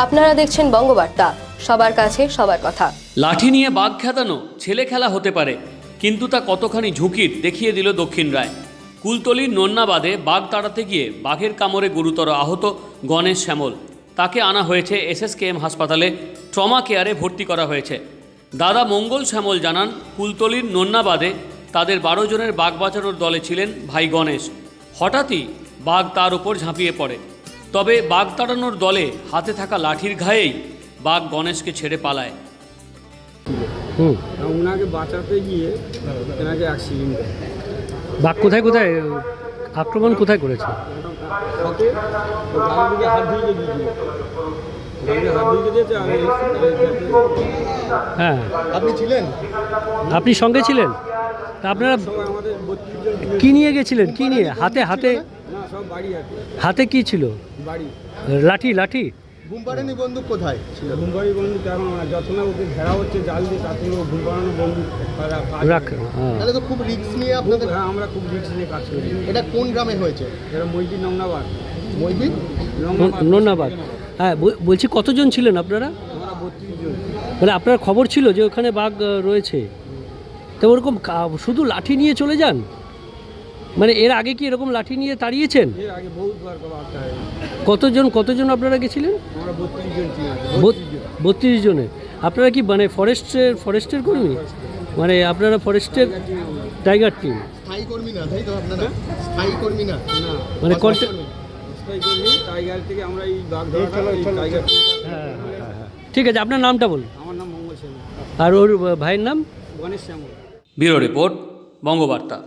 আপনারা দেখছেন বঙ্গবার্তা, সবার কাছে সবার কথা। লাঠি নিয়ে বাঘ খেতানো ছেলে খেলা হতে পারে, কিন্তু তা কতখানি ঝুঁকির দেখিয়ে দিল দক্ষিণ রায়। কুলতলির নন্নাবাদে বাঘ তাড়াতে গিয়ে বাঘের কামড়ে গুরুতর আহত গণেশ শ্যামল। তাকে আনা হয়েছে এসএসকেএম হাসপাতালে, ট্রমা কেয়ারে ভর্তি করা হয়েছে। দাদা মঙ্গল শ্যামল জানান, কুলতলির নন্নাবাদে তাদের বারো জনের বাঘ বাঁচানোর দলে ছিলেন ভাই গণেশ। হঠাৎই বাঘ তার উপর ঝাঁপিয়ে পড়ে। তবে বাঘ তাড়ানোর দলে হাতে থাকা লাঠির ঘায়েই বাঘ গণেশকে ছেড়ে পালায়। ওনাকে বাঁচাতে গিয়ে তেনাকে অ্যাক্সিডেন্ট বাঘ কোথায় কোথায়? আক্রমণ কোথায় করেছে? হ্যাঁ। আপনি ছিলেন? আপনি সঙ্গে ছিলেন? তা আপনারা কি নিয়ে গেছিলেন? কি নিয়ে? হাতে হাতে সব বাড়ি আছে। হাতে কি ছিল? বাড়ি। লাঠি লাঠি? ঘুমপাড়ানি বন্দুক কোথায় ছিল? ঘুমবাড়ি বন্ধু তেমন না যত না ওকে ঘেরা হচ্ছে জাল দিয়ে তাতে ও ঘুম পাড়ানো বন্ধু রাখ হ্যাঁ। তাহলে তো খুব রিস্ক নিয়ে আপনাদের হ্যাঁ আমরা খুব রিক্স নিয়ে কাজ করি। এটা কোন গ্রামে হয়েছে? এটা মইটি নংনাবাদ। মইবিদ নংনাবাদ। নন্নাবাদ। হ্যাঁ বল- বলছি কতজন ছিলেন আপনারা? আমরা বত্রিশ জন। মানে আপনার খবর ছিল যে ওখানে বাঘ রয়েছে? তো ওরকম শুধু লাঠি নিয়ে চলে যান? মানে এর আগে কি এরকম লাঠি নিয়ে তাড়িয়েছেন কতজন কতজন আপনারা গেছিলেন? বত্রিশ জন আপনারা কি মানে ফরেস্টের ফরেস্টের কর্মী? মানে আপনারা ফরেস্টের টাইগার টিম? স্থায়ী কর্মী না তাই তো আপনারা? স্থায়ী কর্মী না? না। মানে হ্যাঁ ঠিক আছে আপনার নামটা বলুন। আমার নাম মঙ্গল আর ওর ভাইয়ের নাম? গণেশ শ্যামল। Bureau report Bangabarta.